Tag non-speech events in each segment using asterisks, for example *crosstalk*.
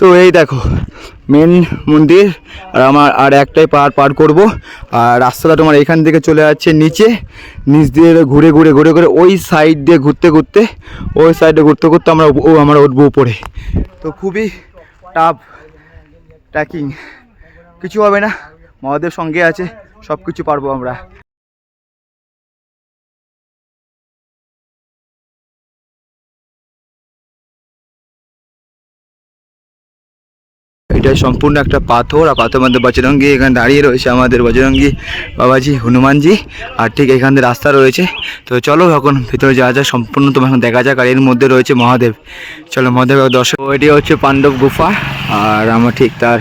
তো এই দেখো মেন মন্দির, আর আমার আর একটাই পাহাড় পার করব। আর রাস্তাটা তোমার এখান থেকে চলে যাচ্ছে নিচে। নিচ দিয়ে ঘুরে ঘুরে ঘুরে ঘুরে ওই সাইড দিয়ে ঘুরতে ঘুরতে, ওই সাইডে ঘুরতে ঘুরতে আমরা ও, আমরা উঠবো উপরে। তো খুবই টাফ ট্র্যাকিং কিছু হবে না, মহাদেব সঙ্গে আছে সব কিছু পারব আমরা। এটা সম্পূর্ণ একটা পাথর, আর পাথর মধ্যে বজরঙ্গি এখানে দাঁড়িয়ে রয়েছে আমাদের বজরঙ্গি বাবাজি, হনুমানজি, আর ঠিক এখান দিয়ে রাস্তা রয়েছে। তো চলো এখন ভিতরে যাওয়া যাক, সম্পূর্ণ তোমার এখন দেখা যাক, আর এর মধ্যে রয়েছে মহাদেব। চলো মহাদেব দর্শক এটি হচ্ছে পাণ্ডব গুফা, আর আমরা ঠিক তার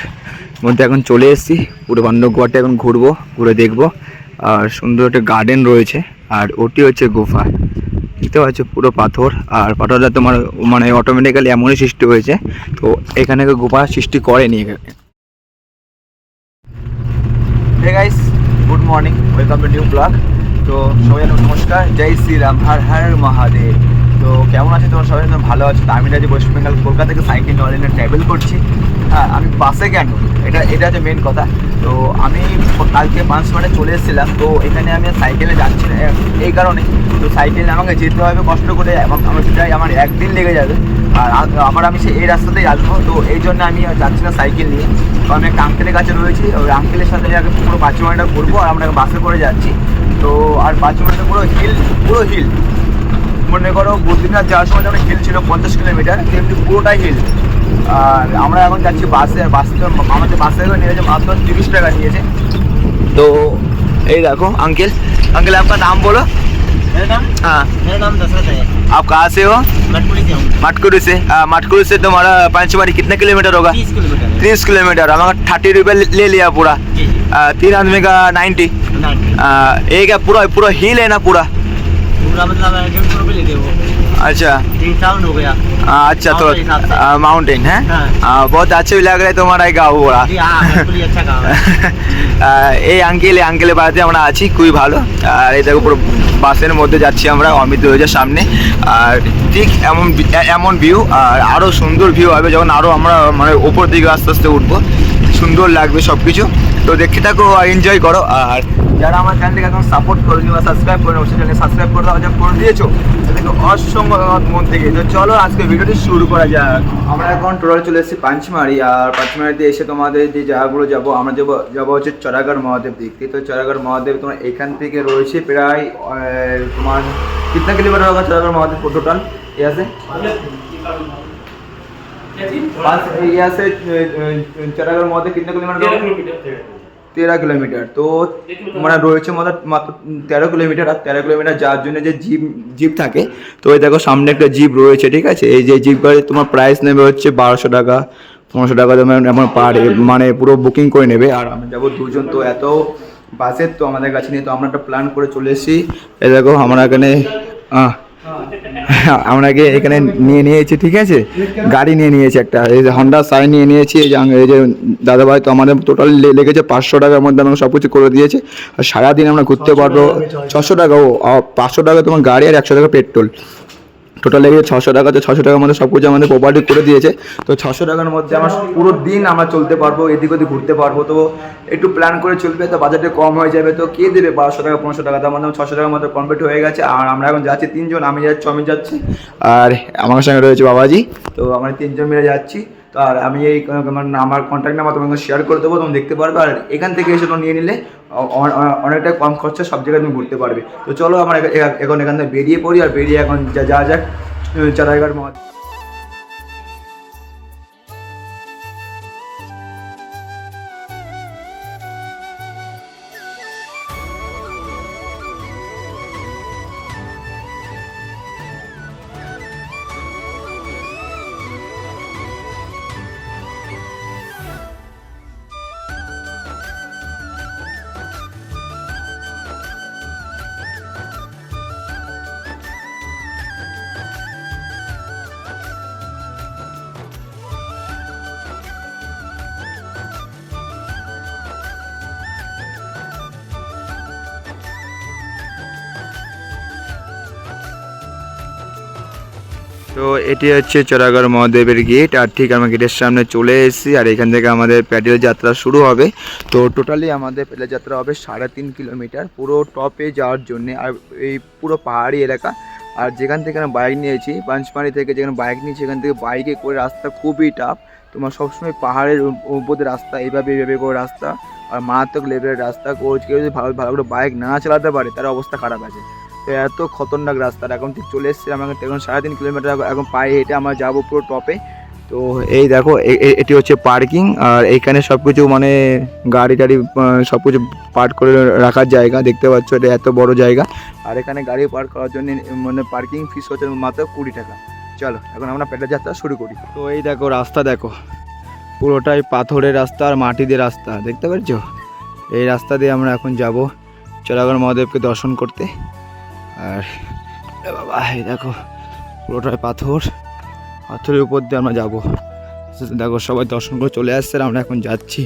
মধ্যে এখন চলে এসেছি। পুরো পাণ্ডব গুফাটা এখন ঘুরবো, ঘুরে দেখব, আর সুন্দর একটা গার্ডেন রয়েছে, আর ওটি হচ্ছে গুফা। দেখতে পাচ্ছ পুরো পাথর, আর পাথরটা তোমার মানে অটোমেটিক্যালি এমনই সৃষ্টি হয়েছে। তো এখানে গুফা সৃষ্টি করেনি এখানে। Guys good morning welcome to new blog তো সবাই নমস্কার, জয় শ্রীরাম হর হর মহাদেব। তো কেমন আছে তোমার? সবাই ভালো আছে। তো আমি রাজি, ওয়েস্ট বেঙ্গল, কলকাতা থেকে সাইকেল নিয়ে ট্রাভেল করছি। হ্যাঁ আমি বাসে কেন? এটা এটা হচ্ছে মেন কথা। তো আমি কালকে পাঁচশোটা চলে এসেছিলাম, তো এখানে আমি সাইকেলে যাচ্ছি না এই কারণে। তো সাইকেলে আমাকে যেতে হবে, কষ্ট করে, এবং আমার সেটাই আমার একদিন লেগে যাবে। আর আবার আমি সে, এই রাস্তাতেই আসব, তো এই জন্য আমি যাচ্ছি না সাইকেল নিয়ে। তো আমি একটা আঙ্কেলের কাছে রয়েছি, ওই আঙ্কেলের সাথে আগে পুরো পাঁচ মিনিটটা ঘুরবো, আর আমরা বাসে করে যাচ্ছি। তো আর মিনিটটা পুরো হিল পুরো হিল মনে করো, বদ্রীনাথ যাওয়ার সময় যেমন হিল ছিল পঞ্চাশ কিলোমিটার তেমনি পুরোটাই হিল আর আমরা এখন যাচ্ছি বাসে আর বাসে তো আমাদের বাসে করে নিয়েছে মাত্র তিরিশ টাকা নিয়েছে তো এই দেখো अंकल अंकल आपका नाम बोलो मेरा नाम हाँ मेरा नाम दशरथ है आप कहाँ से हो मटपुरी से हूँ मटकुरू से आ, मटकुरू से तुम्हारा पंचवाड़ी कितने किलोमीटर होगा तीस किलोमीटर है तीस किलोमीटर हमारा थर्टी रुपये ले लिया पूरा जी जी आ, तीन आदमी का नाइन्टी नाइन्टी एक है पूरा पूरा हिल है ना पूरा पूरा मतलब डेढ़ सौ रुपये लेते वो अच्छा तीन साउंड हो गया आ, अच्छा तो Mountain हिसाब से। माउंटेन है हाँ। आ, बहुत अच्छे भी लग रहे हैं तुम्हारा गाँव पूरा जी हाँ मटपुरी अच्छा काम है আহ, এই আঙ্কেল এই আঙ্কেলের বাড়িতে আমরা আছি খুবই ভালো আর এই দেখো পুরো বাসের মধ্যে যাচ্ছি আমরা অমিত রয়েছে সামনে আর ঠিক এমন বি- এ- এমন ভিউ আর আরও সুন্দর ভিউ হবে যখন আরও আমরা মানে ওপর দিকে আস্তে আস্তে উঠবো সুন্দর লাগবে সব কিছু তো দেখতে থাকো আর এনজয় করো আর যারা আমার চ্যানেলকে এখন সাপোর্ট করেনি বা সাবস্ক্রাইব করে অবশ্যই চ্যানেল সাবস্ক্রাইব করে দাও যা করে দিয়েছো তাদেরকে অসংখ্য ধন্যবাদ মন থেকে তো চলো আজকে ভিডিওটি শুরু করা যাক আমরা এখন টোটাল চলে এসেছি পাঁচমারি আর পাঁচমারিতে এসে তোমাদের যে জায়গাগুলো যাবো আমরা যাবো যাবো হচ্ছে চড়াগড় মহাদেব দিক দিয়ে তো চড়াগড় মহাদেব তোমার এখান থেকে রয়েছে প্রায় আহ, তোমার কিতনা কিলোমিটার होगा চড়াগড় মহাদেব টোটাল यहाँ से पाँच यहाँ से चढ़ागढ़ মহাদেব कितने किलोमीटर होगा তেরো কিলোমিটার। তো মানে রয়েছে মাত্র মাত্র তেরো কিলোমিটার। আর তেরো কিলোমিটার যাওয়ার জন্য যে জিপ জিপ থাকে, তো ওই দেখো সামনে একটা জিপ রয়েছে, ঠিক আছে? এই যে জিপ গাড়ি তোমার প্রাইস নেবে হচ্ছে বারোশো টাকা, পনেরোশো টাকা তোমার এমন পার মানে পুরো বুকিং করে নেবে। আর আমরা যাব দুজন, তো এত বাসের তো আমাদের কাছে নিয়ে তো আমরা একটা প্ল্যান করে চলে এসেছি। এই দেখো, আমরা এখানে *laughs* আপনাকে এখানে নিয়ে নিয়েছি ঠিক আছে? গাড়ি নিয়ে নিয়েছি একটা। এই যে হন্ডা সাই নিয়ে নিয়েছি এই যে এই যে দাদাভাই তো আমাদের টোটাল লেগেছে পাঁচশো টাকার মধ্যে আমাকে সব কিছু করে দিয়েছে। আর সারাদিন আমরা ঘুরতে পারব। ছশো টাকা ও পাঁচশো টাকা তোমার গাড়ি আর একশো টাকা পেট্রোল টোটাল লেগেছে ছশো টাকা, তো ছশো টাকার মধ্যে সব কিছু আমাদের প্রোভাইড করে দিয়েছে। তো ছশো টাকার মধ্যে আমার পুরো দিন আমরা চলতে পারব, এদিক ওদিক ঘুরতে পারব। তো একটু প্ল্যান করে চলবে, তো বাজেটে কম হয়ে যাবে। তো কে দেবে বারোশো টাকা, পনেরোশো টাকা? তার মধ্যে ছশো টাকার মধ্যে কমপ্লিট হয়ে গেছে। আর আমরা এখন যাচ্ছি তিনজন, আমি যাচ্ছি আমি যাচ্ছি, আর আমার সঙ্গে রয়েছে বাবাজি। তো আমরা তিনজন মিলে যাচ্ছি। তো আর আমি এই, আমার কন্ট্যাক্ট নাম্বার তোমাকে শেয়ার করে দেবো, তুমি দেখতে পারবে। আর এখান থেকে এসে নিয়ে নিলে অ- অ- অ- অনেকটা কম খরচা সব জায়গায় তুমি ঘুরতে পারবে। তো চলো আমরা এখ- এখ- এখন এখান থেকে বেরিয়ে পড়ি আর বেরিয়ে এখন যা যা যাক চারাইঘাট মহাদেব। তো এটি হচ্ছে চোরাগড় মহাদেবের গেট, আর ঠিক আমরা গেটের সামনে চলে এসেছি, আর এখান থেকে আমাদের প্যাডেল যাত্রা শুরু হবে। তো টোটালি আমাদের প্যাডেল যাত্রা হবে সাড়ে তিন কিলোমিটার, পুরো টপে যাওয়ার জন্যে, আর এই পুরো পাহাড়ি এলাকা। আর যেখান থেকে আমরা বাইক নিয়েছি পাঁচমারি থেকে যেখানে বাইক নিয়েছি, সেখান থেকে বাইকে করে রাস্তা খুবই টাফ তোমার সবসময় পাহাড়ের উপ- উপর রাস্তা, এইভাবে এইভাবে করে রাস্তা। আর মারাত্মক লেভেলের রাস্তা। কেউ যদি ভালো ভালো করে বাইক না চালাতে পারে, তার অবস্থা খারাপ আছে। এত খতরনাক রাস্তা। এখন ঠিক চলে এসেছি আমরা এখন সাড়ে তিন কিলোমিটার এখন- পায়ে হেঁটে আমরা যাব পুরো টপে তো এই দেখো এটি হচ্ছে পার্কিং আর এইখানে সব কিছু মানে গাড়ি টাড়ি সব কিছু পার্ক করে রাখার জায়গা, দেখতে পাচ্ছ এটা এত বড় জায়গা। আর এখানে গাড়ি পার্ক করার জন্য মানে পার্কিং ফিস হচ্ছে মাত্র কুড়ি টাকা। চলো, এখন আমরা পেটের যাত্রা শুরু করি। তো এই দেখো, রাস্তা দেখো। পুরোটাই পাথরের রাস্তা আর মাটি দিয়ে রাস্তা, দেখতে পাচ্ছ? এই রাস্তা দিয়ে আমরা এখন যাব। চোরাগড় মহাদেবকে দর্শন করতে। আর বাবা, এই দেখো, পুরোটাই পাথর। পাথরের উপর দিয়ে আমরা যাব। দেখো, সবাই দর্শন করে চলে আসছে আমরা এখন যাচ্ছি।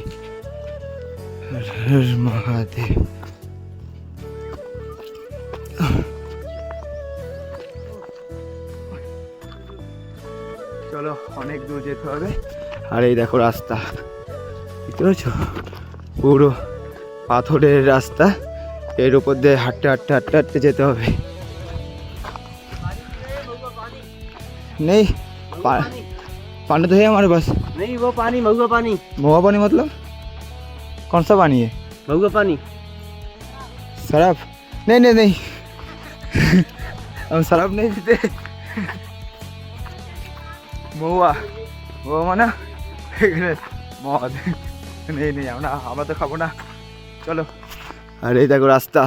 চলো, অনেক দূর যেতে হবে। আর এই দেখো রাস্তা। দেখতে পাচ্ছ পুরো পাথরের রাস্তা। এর উপর দিয়ে হাঁটতে হাঁটতে হাঁটতে হাঁটতে যেতে হবে नहीं पा- पानी तो है हमारे पास नहीं वो पानी महुआ पानी महुआ पानी मतलब कौन सा पानी है महुआ पानी शराब नहीं नहीं नहीं हम शराब नहीं पीते মহুয়া ও মানে এখানে মদ নেই নেই আমরা আমরা তো খাবো না চলো আর এই দেখো রাস্তা।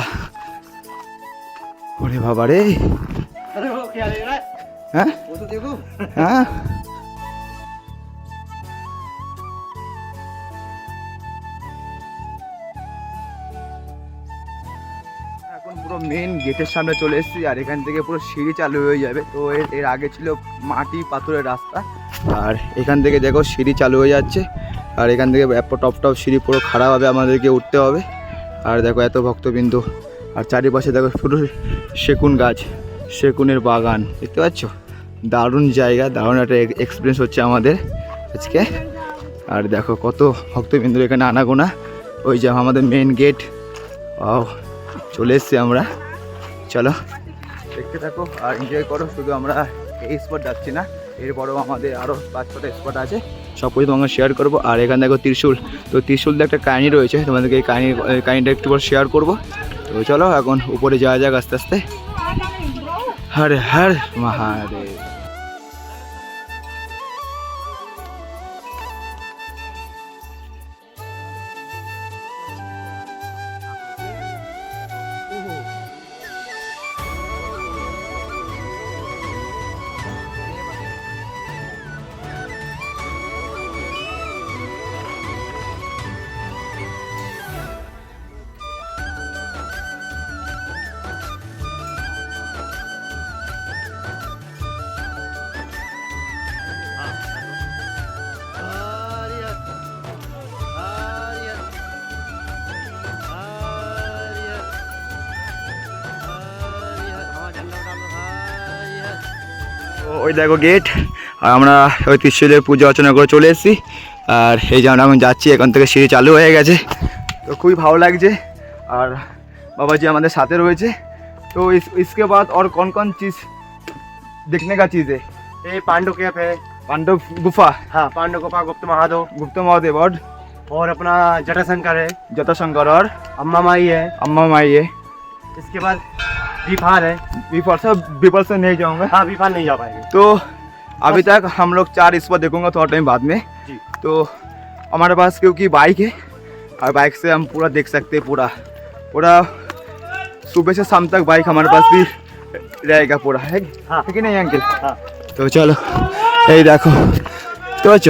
ওরে বাবা রে। হ্যাঁ? হ্যাঁ? এখন পুরো মেন গেটের সামনে চলে এসেছি আর এখান থেকে পুরো সিঁড়ি চালু হয়ে যাবে। তো এর আগে ছিল মাটি পাথরের রাস্তা। আর এখান থেকে দেখো সিঁড়ি চালু হয়ে যাচ্ছে। আর এখান থেকে টপ টপ সিঁড়ি পুরো খারাপ হবে আমাদেরকে উঠতে হবে। আর দেখো এত ভক্তবিন্দু। আর চারিপাশে দেখো শুধু সেকুন গাছ, সেকুনের বাগান, দেখতে পাচ্ছ? দারুণ জায়গা, দারুণ একটা এক্সপিরিয়েন্স হচ্ছে আমাদের আজকে। আর দেখো কত ভক্তবিন্দু এখানে আনাগোনা। ওই যে আমাদের মেন গেট ও চলে এসছি আমরা। চলো, দেখতে থাকো আর এনজয় করো। শুধু আমরা এই স্পট যাচ্ছি না এর বড় আমাদের আরও পাঁচ ছটা স্পট আছে। সব কিছু তোমাকে শেয়ার করব। আর এখানে দেখো ত্রিশুল। তো ত্রিশুল একটা কাহিনি রয়েছে, তোমাদেরকে এই কাহিনি কাহিনিটা একটু পর শেয়ার করব। তো চলো এখন উপরে যাওয়া যাক আস্তে আস্তে। হরে হর মহাদেব। দেখো গেট আর আমরা ওই ত্রিশুলের পুজো অর্চনা করে চলে এসেছি আর এই যে আমরা এখন যাচ্ছি এখান থেকে সিঁড়ি চালু হয়ে গেছে তো খুবই ভালো লাগছে আর বাবাজি আমাদের সাথে রয়েছে তো इस इसके बाद और कौन कौन चीज़ देखने का चीज़ है ये पांडु कैप है पांडव गुफा हाँ पांडु गुफा गुप्त महादेव गुप्त महादेव और और अपना जटाशंकर है जटाशंकर और अम्मा माई है अम्मा माई है इसके बाद विफार है विफल से विफल से नहीं जाऊँगा हाँ विफार नहीं जा पाएंगे तो अभी तक हम लोग चार स्पॉट देखूंगा थोड़ा टाइम बाद में जी तो हमारे पास क्योंकि बाइक है और बाइक से हम पूरा देख सकते हैं पूरा पूरा सुबह से शाम तक बाइक हमारे पास भी रहेगा पूरा है हाँ। है कि नहीं अंकिल हाँ তো চলো এই দেখো তো পাচ্ছ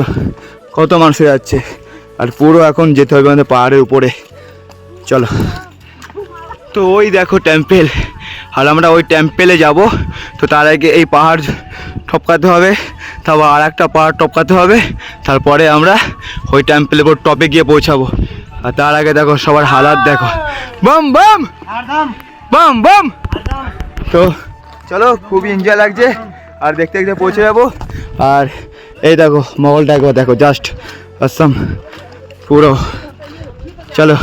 কত মানুষ যাচ্ছে আর পুরো এখন যেতে হবে আমাদের পাহাড়ের উপরে চলো তো ওই দেখো টেম্পেল আর আমরা ওই টেম্পেলে যাব। তো তার আগে এই পাহাড় ঠপকাতে হবে। তারপর আর একটা পাহাড় টপকাতে হবে। তারপরে আমরা ওই টেম্পেলে ওর টপে গিয়ে পৌঁছাবো। আর তার আগে দেখো সবার হালাত দেখো। বাম বাম! বাম বাম! তো চলো খুবই এনজয় লাগছে। আর দেখতে দেখতে পৌঁছে যাব। আর এই দেখো মহলটা একবার দেখো জাস্ট আসাম পুরো। চলো।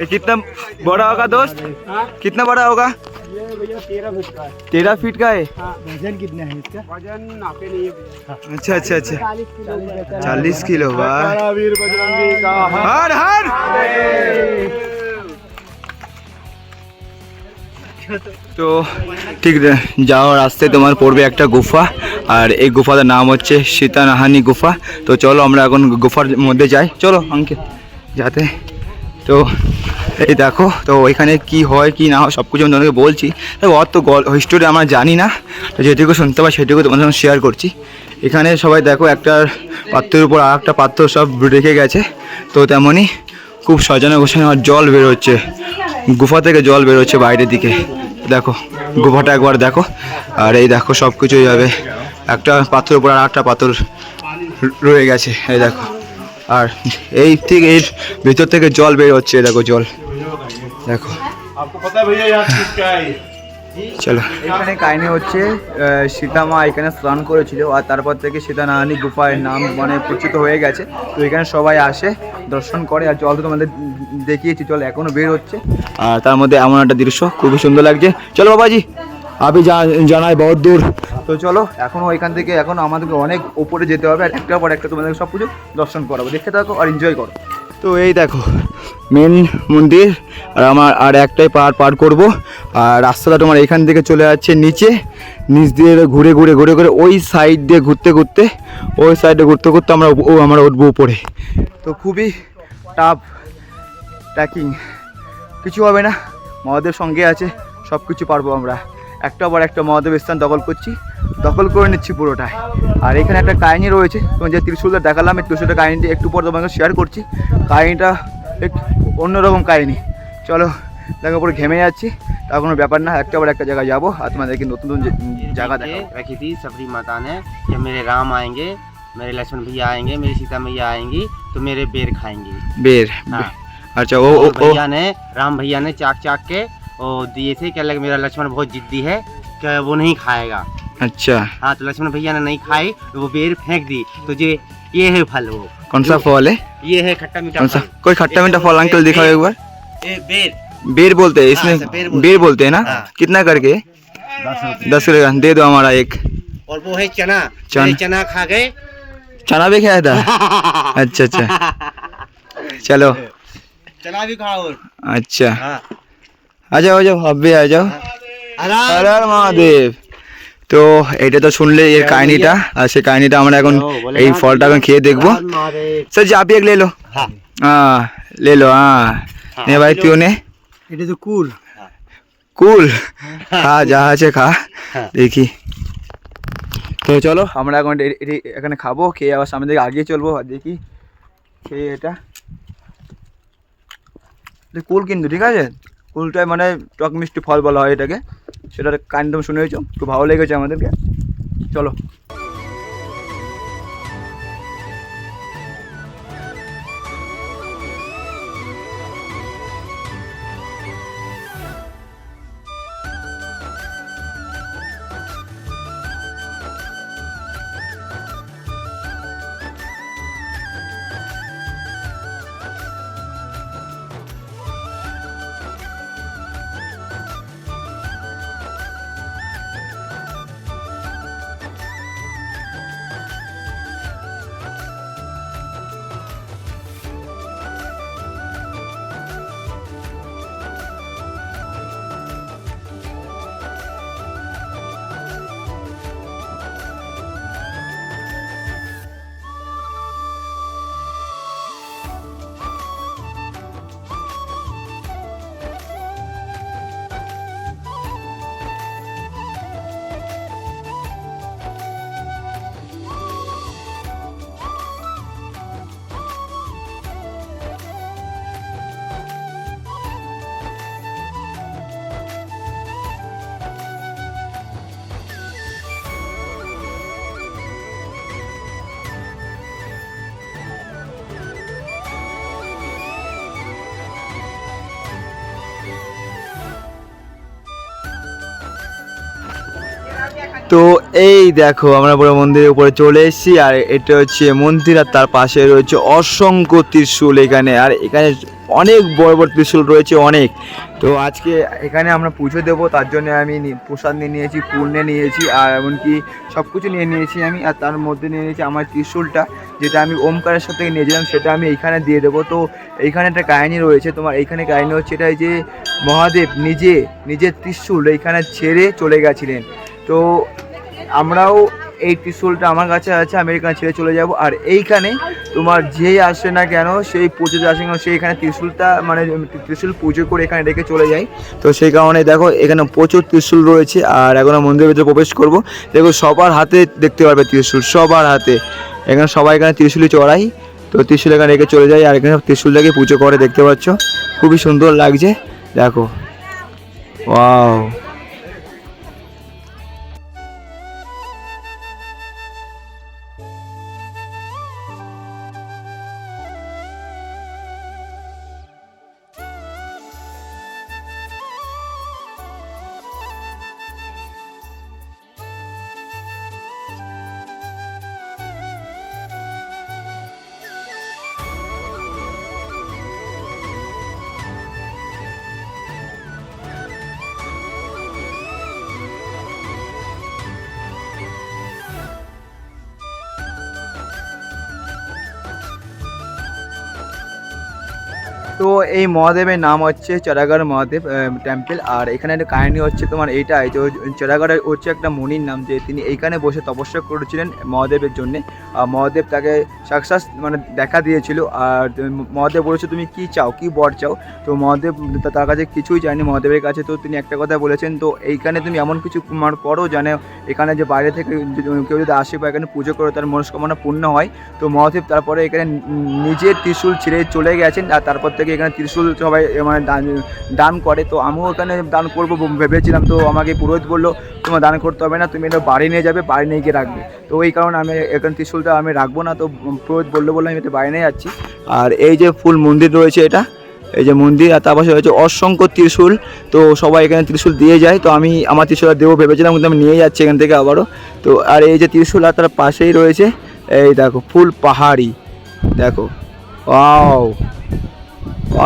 ये कितना बड़ा होगा दोस्त कितना बड़ा होगा तेरह फीट का है वजन कितना है इसका वजन नापे नहीं है भैया अच्छा अच्छा अच्छा चालीस किलो वाह वीर बजरंगी का हर हर তো ঠিক রে- যাওয়ার রাস্তায় তোমার পড়বে একটা গুফা আর এই গুফাটার নাম হচ্ছে সীতানাহানি গুফা তো চলো আমরা এখন গুফার মধ্যে যাই চলো আঙ্কেল যাতে তো এই দেখো, তো ওইখানে কি হয়, কি না হয় সব কিছু আমি তোমাদেরকে বলছি। অত হিস্টোরি আমরা জানি না। তো যেটুকু শুনতে পাই সেটুকু তোমাদের সঙ্গে শেয়ার করছি। এখানে সবাই দেখো, একটা পাত্রের উপর আর একটা পাত্র সব রেখে গেছে। তো তেমনই খুব সাজানো গোছানো আর জল বেরোচ্ছে গুফা থেকে জল বেরোচ্ছে বাইরের দিকে। দেখো, গুফাটা একবার দেখো। আর এই দেখো সব কিছুই যাবে একটা পাথরের উপর আর একটা পাথর রয়ে গেছে। এই দেখো। আর এই থেকে এর ভিতর থেকে জল বের হচ্ছে দেখো জল। দেখো। চলো। এখানে কাহিনী হচ্ছে সীতা মা এখানে স্নান করেছিল আর তারপর থেকে সীতা নারায়ণী গুফায় নাম মানে পরিচিত হয়ে গেছে। তো এখানে সবাই আসে, দর্শন করে আর জল তো তোমাদের দেখিয়েছি, জল এখনও বের হচ্ছে। আর তার মধ্যে এমন একটা দৃশ্য, খুবই সুন্দর লাগছে। চলো বাবাজি আপনি জানাই বহুত দূর। তো চলো এখনও এখান থেকে এখন আমাদেরকে অনেক ওপরে যেতে হবে আর একটার পর একটা তোমাদের সব কিছু দর্শন করাবো। দেখতে থাকো আর এনজয় করো। তো এই দেখো মেন মন্দির, আর আমার, আর একটাই পার পার করব। আর রাস্তাটা তোমার এখান থেকে চলে যাচ্ছে নিচে। নিচ দিয়ে ঘুরে ঘুরে ঘুরে ঘুরে ওই সাইড দিয়ে ঘুরতে ঘুরতে, ওই সাইডে ঘুরতে ঘুরতে আমরা ও, আমরা উঠবো উপরে। তো খুবই টাফ ট্র্যাকিং কিছু হবে না, মহাদেব সঙ্গে আছে সব কিছু পারব আমরা। একটা পর একটা মহাদেব স্থান দখল করছি। দখল করে নিচ্ছি পুরোটাই আর এখানে একটা কাহিনী রয়েছে তোমার যে ত্রিশুলটা দেখালাম এই ত্রিশুলটা কাহিনীটি একটু পর তোমাকে শেয়ার করছি কাহিনীটা একটু অন্যরকম কাহিনী চলো দেখো পুরো ঘেমে যাচ্ছি তা কোনো ব্যাপার না একটা পর একটা জায়গায় যাবো আর তোমাদেরকে নতুন নতুন যে- জায়গা ये দেখাবো रखी थी सबरी माता ने कि मेरे राम आएंगे मेरे लक्ष्मण भैया आएंगे मेरी सीता मैया आएंगी तो मेरे बेर खाएंगे বের हाँ। আচ্ছা ও ও और ও भैया ने राम भैया ने चाक चाक के वो दिए थे क्या लगे मेरा लक्ष्मण बहुत जिद्दी है कि वो नहीं खाएगा अच्छा। हाँ तो लक्ष्मण भैया ने नहीं खाई तो वो बेर फेंक दी। तो ये ये है फल वो। कौन सा फल है? ये है खट्टा मीठा कौन सा? कोई खट्टा मीठा फल अंकल दिखाओ एक बार। बेर। बेर बोलते हैं हाँ, इसमें अच्छा, बेर बोलते हैं। ना? हाँ। कितना करके? दस रुपए। का। दे दो हमारा एक। और वो है चना। चना। चना खा गए। चना भी खाया था? *laughs* अच्छा अच्छा। चलो। चना भी खाओ अच्छा। हाँ। आ जाओ आ जाओ अब भी आ जाओ। हर हर महादेव। তো এটা তো শুনলে এর কাহিনীটা আর সেই কাহিনীটা আমরা এখন এই ফলটা এখন খেয়ে দেখব। স্যার যাবি এক লেলো হ্যাঁ। লেলো হ্যাঁ। নে ভাই তুই নে। এটা তো কুল। কুল? খা যা আছে খা। দেখি। তো চলো আমরা এখন এখানে খাব খেয়ে আবার সামনে দিকে আগিয়ে চলবো দেখি খেয়ে এটা। কুল কিন্তু ঠিক আছে? কুলটাই মানে টক মিষ্টি ফল বলা হয় এটাকে। সেটার কাণ্ড শুনেছো খুব ভালো লেগেছে আমাদেরকে। চলো। তো এই দেখো আমরা পুরো মন্দিরের উপরে চলে এসেছি, আর এটা হচ্ছে মন্দির, আর তার পাশে রয়েছে অসংখ্য ত্রিশূল এখানে, আর এখানে অনেক বড় বড় ত্রিশূল রয়েছে, অনেক। তো আজকে এখানে আমরা পুজো দেবো, তার জন্য আমি প্রসাদ নিয়ে নিয়েছি, ফুল নিয়ে নিয়েছি, আর এমনকি সব কিছু নিয়ে নিয়েছি আমি, আর তার মধ্যে নিয়ে নিয়েছি আমার ত্রিশূলটা, যেটা আমি ওমকারের সাথে নিয়েছিলাম, সেটা আমি এইখানে দিয়ে দেবো। তো এইখানে একটা কাহিনী রয়েছে তোমার এইখানে কাহিনী হচ্ছে এটাই যে মহাদেব নিজে, নিজের ত্রিশূল এইখানে ছেড়ে চলে গেছিলেন। তো আমরাও এই ত্রিশূলটা আমার কাছে আছে আমি এখানে ছেড়ে চলে যাব। আর এইখানে তোমার যেই আসে না কেন, সেই পুজোতে আসে কেন, সেই এখানে ত্রিশূলটা মানে ত্রিশূল পুজো করে এখানে রেখে চলে যায় তো সেই কারণে দেখো, এখানে প্রচুর ত্রিশূল রয়েছে, আর এখন মন্দিরের ভিতরে প্রবেশ করব। দেখো, সবার হাতে দেখতে পারবে ত্রিশূল, সবার হাতে। এখানে সবাই এখানে ত্রিশূলই চড়াই। তো ত্রিশূল এখানে রেখে চলে যায় আর এখানে ত্রিশূলটাকে পুজো করে, দেখতে পাচ্ছ? খুবই সুন্দর লাগছে, দেখো। ওয়াও। এই মহাদেবের নাম হচ্ছে চড়াগড় মহাদেব টেম্পল আর এখানে একটা কাহিনী হচ্ছে তোমার এইটাই যে চড়াগড় হচ্ছে একটা মুনির নাম যে তিনি এইখানে বসে তপস্যা করেছিলেন মহাদেবের জন্যে। আর মহাদেব তাকে সাকসাস মানে দেখা দিয়েছিল, আর মহাদেব বলেছে, তুমি কি চাও? কি বর চাও? তো মহাদেব তার কাছে কিছুই চায়নি মহাদেবের কাছে। তো তিনি একটা কথা বলেছেন, তো এইখানে তুমি এমন কিছু করো জানে এখানে যে বাইরে থেকে কেউ যদি আসে বা এখানে পুজো করে, তার মনস্কামনা পূর্ণ হয়। তো মহাদেব তারপরে এখানে নিজের ত্রিশূল ছিঁড়ে চলে গেছেন, আর তারপর থেকে এখানে ত্রিশূল সবাই মানে দান দান করে। তো আমিও ওখানে দান করব ভেবেছিলাম। তো আমাকে পুরোহিত বলল, তোমার দান করতে হবে না, তুমি এটা বাড়ি নিয়ে যাবে, বাড়ি নিয়ে গিয়ে রাখবে। তো এই কারণে আমি এখানে ত্রিশূলটা আমি রাখব না। তো পুরোহিত বলল বলে আমি এটা বাড়ি নিয়ে যাচ্ছি। আর এই যে ফুল মন্দির রয়েছে এটা, এই যে মন্দির, আর তার পাশে রয়েছে অসংখ্য ত্রিশূল। তো সবাই এখানে ত্রিশূল দিয়ে যায়। তো আমি আমার ত্রিশূল দেবো ভেবেছিলাম, কিন্তু আমি নিয়ে যাচ্ছি এখান থেকে আবারও। তো আর এই যে ত্রিশূল আর তার পাশেই রয়েছে, এই দেখো, ফুল পাহাড়ি। দেখো, ওয়াও!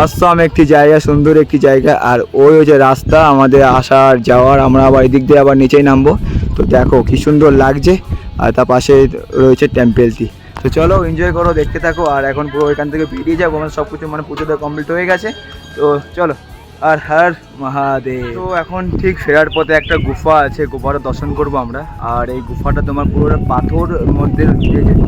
অসম একটি জায়গা, সুন্দর একটি জায়গা, আর ওই যে রাস্তা আমাদের আসার, যাওয়ার, আমরা আবার এদিক দিয়ে আবার নিচেই নামবো। তো দেখো কি সুন্দর লাগছে, আর তার পাশে রয়েছে টেম্পেলটি তো চলো এনজয় করো, দেখতে থাকো, আর এখন পুরো এখান থেকে বেরিয়ে যাব, আমার সব কিছু মানে পুজোটা কমপ্লিট হয়ে গেছে। তো চলো, আর হার মহাদেব। তো এখন ঠিক ফেরার পথে একটা গুফা আছে গুফাটা দর্শন করব আমরা। আর এই গুফাটা তোমার পুরো পাথর মধ্যে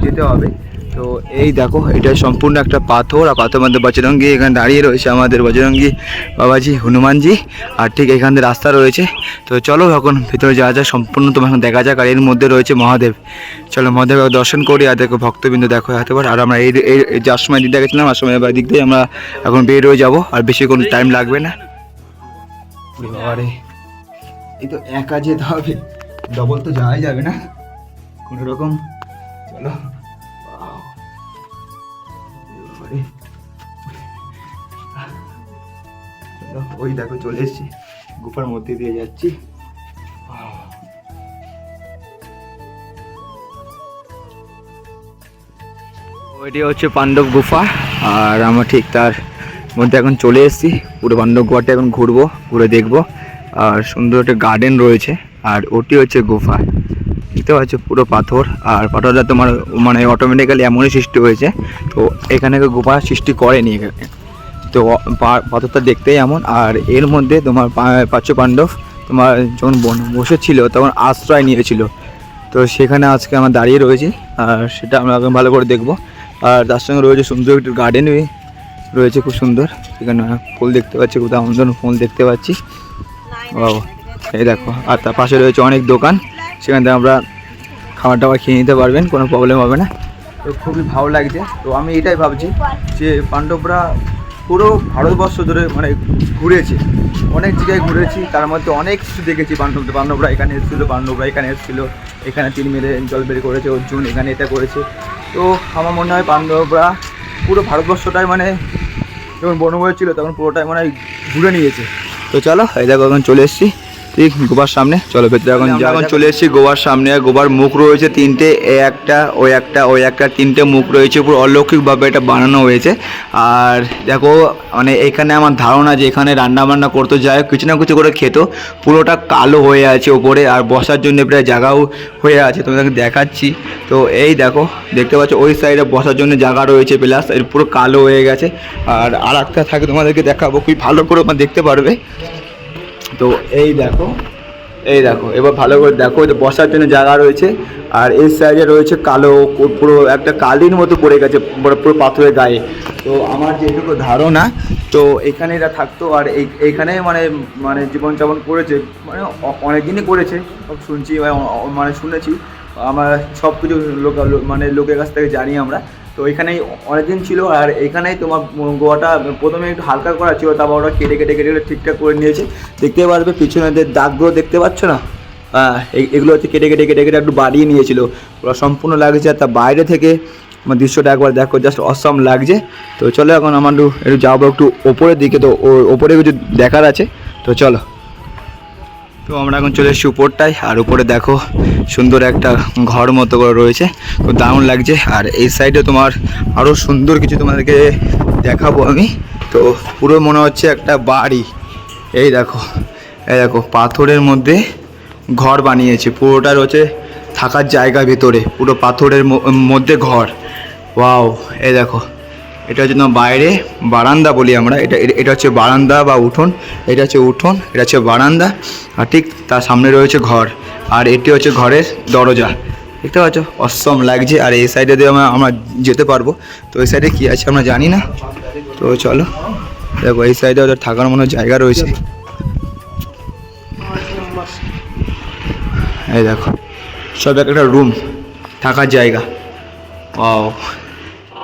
যেতে হবে। তো এই দেখো, এটা সম্পূর্ণ একটা পাথর আর পাথর মধ্যে বজরঙ্গি এখানে দাঁড়িয়ে রয়েছে আমাদের বজরঙ্গি বাবাজি, হনুমানজি আর ঠিক এখান দিয়ে রাস্তা রয়েছে। তো চলো এখন ভিতরে যাওয়া যাক, সম্পূর্ণ তোমার দেখা যাক আর এর মধ্যে রয়েছে মহাদেব। চলো মহাদেব দর্শন করি আর দেখো ভক্তবৃন্দ দেখো হাতে পার আর আমরা এই এই যার সময় দিক দিয়ে গেছিলাম আর সময় দিক দিয়ে আমরা এখন বের হয়ে যাব, আর বেশি কোনো টাইম লাগবে না। এই তো একা যেতে হবে। ডবল তো যাওয়াই যাবে না। কোনো রকম, চলো। ওই দেখো চলে এসেছি। গুফার মধ্যে দিয়ে যাচ্ছি। ওইটি হচ্ছে পাণ্ডব গুফা, আর আমরা ঠিক তার মধ্যে এখন চলে এসেছি। পুরো পাণ্ডব গুহাটা এখন ঘুরবো, ঘুরে দেখব। আর সুন্দর একটা গার্ডেন রয়েছে, আর ওটি হচ্ছে গুফা। দেখতে পাচ্ছ পুরো পাথর। আর পাথরটা তোমার মানে অটোমেটিক্যালি এমনই সৃষ্টি হয়েছে। তো এখানে গুফা সৃষ্টি করেনি এখানে। তো পাথরটা দেখতেই এমন। আর এর মধ্যে তোমার পা- পাঁচ পাণ্ডব তোমার যখন বন বসেছিল তখন আশ্রয় নিয়েছিল। তো সেখানে আজকে আমরা দাঁড়িয়ে রয়েছি। আর সেটা আমরা এখন ভালো করে দেখব। আর তার সঙ্গে রয়েছে সুন্দর একটু গার্ডেন রয়েছে খুব সুন্দর। এখানে ফুল দেখতে পাচ্ছি কোথাও আমদান ফুল দেখতে পাচ্ছি। ও এই দেখো। আর তার পাশে রয়েছে অনেক দোকান। সেখান থেকে আমরা খাবার টাবার খেয়ে নিতে পারবেন, কোনো প্রবলেম হবে না। তো খুবই ভালো লাগছে। তো আমি এটাই ভাবছি যে পাণ্ডবরা পুরো ভারতবর্ষ ধরে মানে ঘুরেছে। অনেক জায়গায় ঘুরেছি, তার মধ্যে অনেক কিছু দেখেছি পাণ্ডব পাণ্ডবরা এখানে এসেছিল, পাণ্ডবরা এখানে এসেছিল। এখানে তিন মেরে জল বের করেছে, অর্জুন এখানে এটা করেছে। তো আমার মনে হয় পাণ্ডবরা পুরো ভারতবর্ষটাই মানে যখন বনভোজ ছিল তখন পুরোটাই মানে ঘুরে নিয়েছে। তো চলো, এই দেখো চলে এসেছি। ঠিক গোবার সামনে। চলো ভেতরে এখন এখন চলে এসেছি গোবার সামনে। গোবার মুখ রয়েছে তিনটে এ একটা ওই একটা ওই একটা তিনটে মুখ রয়েছে। পুরো অলৌকিকভাবে এটা বানানো হয়েছে। আর দেখো মানে এখানে আমার ধারণা যে এখানে রান্না বান্না করতে যায় কিছু না কিছু করে খেত। পুরোটা কালো হয়ে আছে ওপরে আর বসার জন্য প্রায় জায়গাও হয়ে আছে। তোমাদেরকে দেখাচ্ছি। তো এই দেখো দেখতে পাচ্ছ ওই সাইডে বসার জন্য জায়গা রয়েছে প্লাস এর পুরো কালো হয়ে গেছে। আর আর একটা থাকে তোমাদেরকে দেখাবো খুবই ভালো করে দেখতে পারবে। তো এই দেখো এই দেখো, এবার ভালো করে দেখো যে বসার জন্য জায়গা রয়েছে, আর এই সাইডে রয়েছে কালো, পুরো একটা কালির মতো পড়ে গেছে, পুরো পাথরের গায়ে। তো আমার যেটুকু ধারণা, তো এখানে এরা থাকতো, আর এই এইখানে মানে মানে জীবনযাপন করেছে মানে অ- অনেকদিনই করেছে শুনছি মানে শুনেছি, আমরা সব কিছু লোক মানে লোকের কাছ থেকে জানি আমরা। তো এখানেই অনেকদিন ছিল আর এখানেই তোমার গোয়াটা প্রথমে একটু হালকা করা ছিল, তারপর ওরা কেটে কেটে কেটে ঠিকঠাক করে নিয়েছে। দেখতে পারবে পিছনে দাগগুলো দেখতে পাচ্ছ না? এগুলো হচ্ছে কেটে কেটে কেটে কেটে একটু বাড়িয়ে নিয়েছিল। ওরা সম্পূর্ণ লাগছে আর তার বাইরে থেকে আমার দৃশ্যটা একবার দেখো জাস্ট অসম লাগছে। তো চলো এখন আমার একটু একটু যাব একটু ওপরের দিকে, তো ওপরে কিছু দেখার আছে। তো চলো। তো আমরা এখন চলে এসেছি উপরটায়। আর উপরে দেখো সুন্দর একটা ঘর মতো করে রয়েছে। তো দারুণ লাগছে। আর এই সাইডে তোমার আরও সুন্দর কিছু তোমাদেরকে দেখাবো আমি। তো পুরো মনে হচ্ছে একটা বাড়ি। এই দেখো এই দেখো, পাথরের মধ্যে ঘর বানিয়েছে। পুরোটা রয়েছে থাকার জায়গা ভিতরে। পুরো পাথরের মধ্যে ঘর। ওয়াও, এই দেখো। এটা হচ্ছে তোমার বাইরে বারান্দা বলি আমরা। এটা এটা- হচ্ছে বারান্দা বা উঠোন। এটা হচ্ছে উঠোন, এটা হচ্ছে বারান্দা। আর ঠিক তার সামনে রয়েছে ঘর। আর এটি হচ্ছে ঘরের দরজা। দেখতে পাচ্ছ? অসম লাগছে। আর এই সাইডে দিয়ে আমরা আমরা যেতে পারব। তো এই সাইডে কী আছে আমরা জানি না। তো চলো। দেখো, এই সাইডে ওদের থাকার মনে জায়গা রয়েছে। এই দেখো, সব এক একটা রুম থাকার জায়গা। ও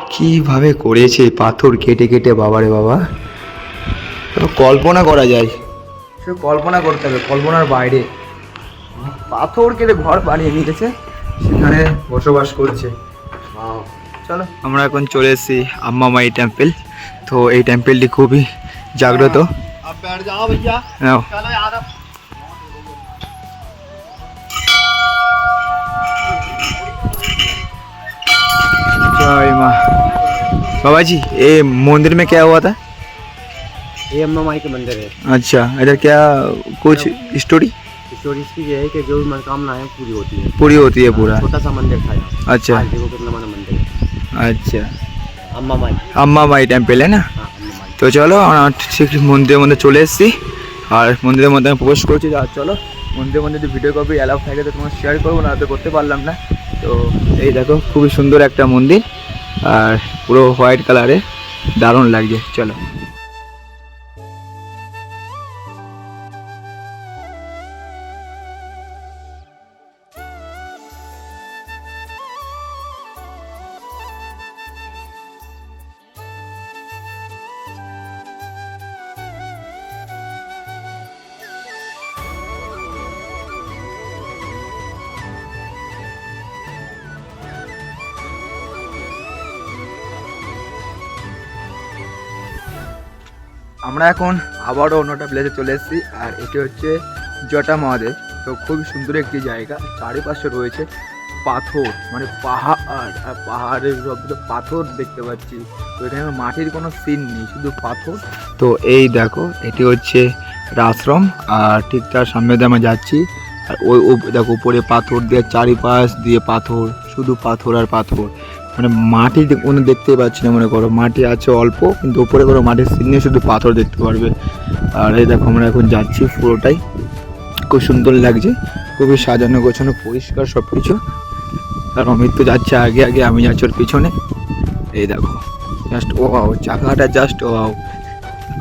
কীভাবে করেছে পাথর কেটে কেটে বাবারে বাবা? কল্পনা করা যায়। সে কল্পনা করতে হবে কল্পনার বাইরে। পাথর কেটে ঘর বানিয়ে নিয়েছে সেখানে বসবাস করছে। চলো। আমরা এখন চলে এসেছি আম্মামাই টেম্পল তো এই টেম্পলটি খুবই জাগ্রত। হ্যাঁ। হ্যাঁ। জয় মা। बाबा जी ये मंदिर में क्या हुआ था ये अम्मा माई के मंदिर है अच्छा इधर क्या कुछ स्टोरी स्टोरी इसकी ये है कि जो भी मनोकामना है पूरी होती है पूरी होती है पूरा छोटा सा मंदिर था यहाँ अच्छा आज देखो कितना बड़ा मंदिर है अच्छा अम्मा माई আম্মা মাই টেম্পল है ना हाँ अम्मा माई তো চলো আমরা ঠিক মন্দিরের মধ্যে চলে এসেছি আর মন্দিরের মধ্যে আমি প্রবেশ করছি আর চলো মন্দিরের মধ্যে যদি ভিডিও কপি অ্যালাউ থাকে তো তোমার শেয়ার করবো না তো করতে পারলাম না তো এই দেখো খুবই সুন্দর একটা মন্দির আর পুরো হোয়াইট কালারে দারুণ লাগছে চলো। আমরা এখন আবারও অন্যটা প্লেসে চলে এসেছি, আর এটি হচ্ছে জটা মহাদেব। তো খুবই সুন্দর একটি জায়গা, চারিপাশে রয়েছে পাথর মানে পাহাড়, আর পাহাড়ের সব পাথর দেখতে পাচ্ছি। তো এখানে মাটির কোনো সিন নেই, শুধু পাথর। তো এই দেখো, এটি হচ্ছে আশ্রম আর ঠিক তার সামনে দিয়ে আমরা যাচ্ছি। আর ওই দেখো, উপরে পাথর দিয়ে, চারিপাশ দিয়ে পাথর, শুধু পাথর আর পাথর। মানে মাটি কোনো দেখতেই পাচ্ছি না, মনে করো মাটি আছে অল্প, কিন্তু উপরে কোনো মাটির সিন শুধু পাথর দেখতে পারবে। আর এই দেখো আমরা এখন যাচ্ছি পুরোটাই। খুব সুন্দর লাগছে, খুবই সাজানো গোছানো, পরিষ্কার সব কিছু আর অমিত তো যাচ্ছে আগে আগে আমি যাচ্ছি ওর পিছনে। এই দেখো জাস্ট ও জায়গাটা জাস্ট ও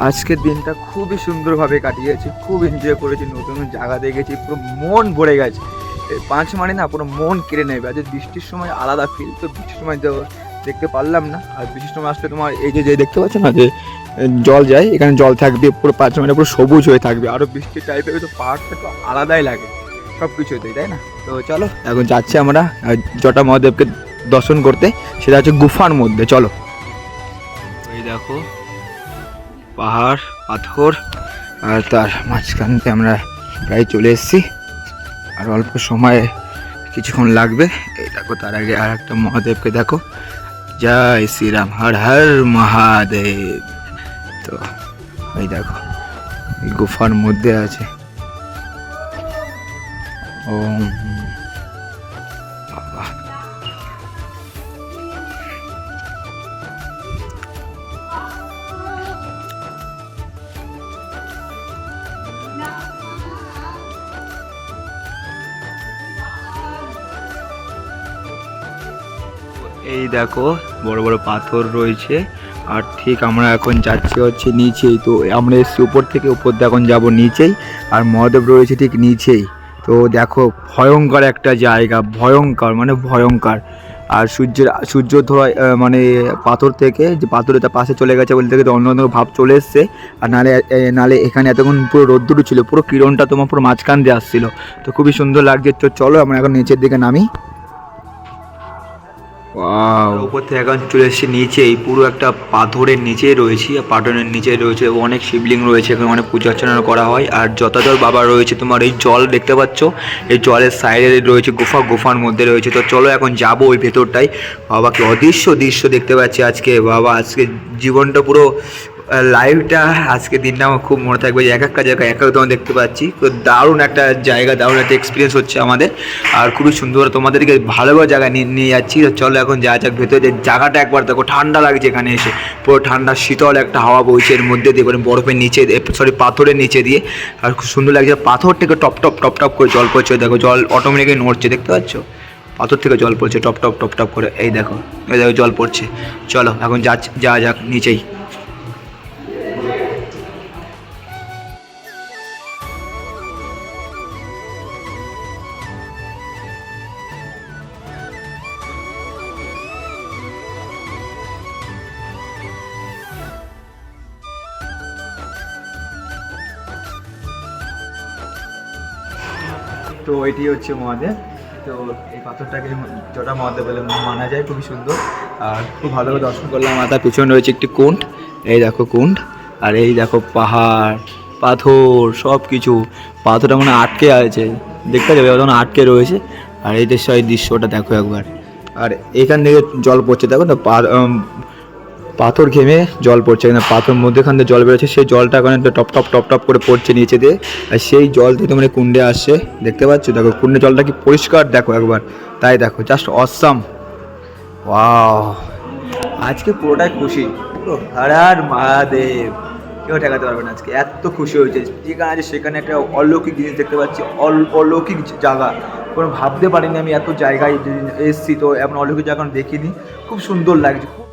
আজকের দিনটা খুবই সুন্দরভাবে কাটিয়েছি, খুব এনজয় করেছি নতুন জায়গা দেখেছি, পুরো মন ভরে গেছে। পাঁচ মানে না পুরো মন কেড়ে নেবে। আজ বৃষ্টির সময় আলাদা ফিল তো বৃষ্টির সময় তো দেখতে পারলাম না। আর বৃষ্টির সময় আসলে তোমার এই যে যে দেখতে পাচ্ছ না যে, জল যায়, এখানে জল থাকবে, পুরো পাঁচ মানে পুরো সবুজ হয়ে থাকবে। আরও বৃষ্টির টাইপের তো পাহাড়টা তো আলাদাই লাগে সব কিছুতেই তাই না? তো চলো, এখন যাচ্ছি আমরা জটা মহাদেবকে দর্শন করতে। সেটা হচ্ছে গুফার মধ্যে, চলো। এই দেখো, পাহাড়, পাথর, আর তার মাঝখান থেকে আমরা প্রায় চলে এসেছি। আর অল্প সময়ে কিছুক্ষণ লাগবে। এই দেখো, তার আগে আর একটা মহাদেবকে দেখো। জয় শ্রীরাম, হর হর মহাদেব। তো, এই দেখো গুফার মধ্যে আছে। ওম এই দেখো, বড় বড় পাথর রয়েছে। আর ঠিক আমরা এখন যাচ্ছি হচ্ছে নিচেই। তো আমরা এসছি উপর থেকে, উপর দিয়ে এখন যাব নিচেই। আর মহাদেব রয়েছে ঠিক নিচেই। তো দেখো, ভয়ঙ্কর একটা জায়গা, ভয়ঙ্কর মানে ভয়ঙ্কর। আর সূর্যের, সূর্য ধোয়া মানে পাথর থেকে, যে পাথরের তার পাশে চলে গেছে বলতে গেলে অন্য অন্য ভাব চলে এসছে। আর নালে নালে এখানে এতক্ষণ পুরো রোদ্দুর ছিল, পুরো কিরণটা তোমার পুরো মাঝখান দিয়ে আসছিল। তো খুবই সুন্দর লাগছে। তো চলো আমরা এখন নিচের দিকে নামি। উপর থেকে এখন চলে এসেছি নিচে, এই পুরো একটা পাথরের নিচেই রয়েছি, আর পাথরের নিচে রয়েছে অনেক শিবলিং রয়েছে, এখানে অনেক পূজা অর্চনা করা হয়, আর যথাযথ বাবা রয়েছে তোমার এই জল দেখতে পাচ্ছ, এই জলের সাইডে রয়েছে গুফা, গুফার মধ্যে রয়েছে, তো চলো এখন যাব ওই ভেতরটাই বাবাকে অদৃশ্য দৃশ্য দেখতে পাচ্ছি আজকে, বাবা আজকে জীবনটা পুরো লাইভটা আজকে দিনটা আমার খুব মনে থাকবে যে এক একটা জায়গায় এক এক তোমার দেখতে পাচ্ছি। তো দারুণ একটা জায়গা, দারুণ একটা এক্সপিরিয়েন্স হচ্ছে আমাদের। আর খুবই সুন্দর, তোমাদেরকে ভালো ভালো জায়গায় নিয়ে নিয়ে যাচ্ছি। তো চলো এখন যা যাক ভেতরে। জায়গাটা একবার দেখো, ঠান্ডা লাগছে এখানে এসে। পুরো ঠান্ডা, শীতল একটা হাওয়া বইছে এর মধ্যে দিয়ে মানে বরফের নিচে সরি পাথরের নিচে দিয়ে। আর খুব সুন্দর লাগছে পাথর থেকে টপ টপ টপ টপ করে জল পড়ছে। দেখো, জল অটোমেটিকলি নড়ছে, দেখতে পাচ্ছ? পাথর থেকে জল পড়ছে, টপ টপ টপ টপ করে। এই দেখো এই দেখো জল পড়ছে। চলো, এখন যা যা যাক, নিচেই। তো এটি হচ্ছে মহাদেব। তো এই পাথরটাকে জটা মহাদেব বলে মানা যায়, খুবই সুন্দর। আর খুব ভালো করে দর্শন করলাম। আর পিছনে রয়েছে একটি কুণ্ড। এই দেখো কুণ্ড। আর এই দেখো পাহাড়, পাথর সব কিছু পাথরটা মানে আটকে আছে। দেখতে যাবে তখন আটকে রয়েছে। আর এই দেশ এই দৃশ্যটা দেখো একবার। আর এখান থেকে জল পড়ছে। দেখো না পাথর ঘেমে জল পড়ছে। এখানে পাথর মধ্যেখান দিয়ে জল বেরোচ্ছে। সেই জলটা ওখানে টপ টপ টপ টপ করে পড়ছে নিচে দিয়ে। আর সেই জল থেকে মানে কুণ্ডে আসছে। দেখতে পাচ্ছ? দেখো কুণ্ডে জলটা কি পরিষ্কার। দেখো একবার। তাই দেখো জাস্ট অসাম ওয়াও আজকে পুরোটাই খুশি। হারার মহাদেব। কেউ ঠেকাতে পারবে না আজকে। এত খুশি হয়েছে। যেখানে আছে সেখানে একটা অলৌকিক জিনিস দেখতে পাচ্ছি। অল- অলৌকিক জায়গা। কোনো ভাবতে পারিনি আমি এত জায়গায় এসেছি। তো এমন অলৌকিক জায়গা দেখিনি। খুব সুন্দর লাগছে। খুব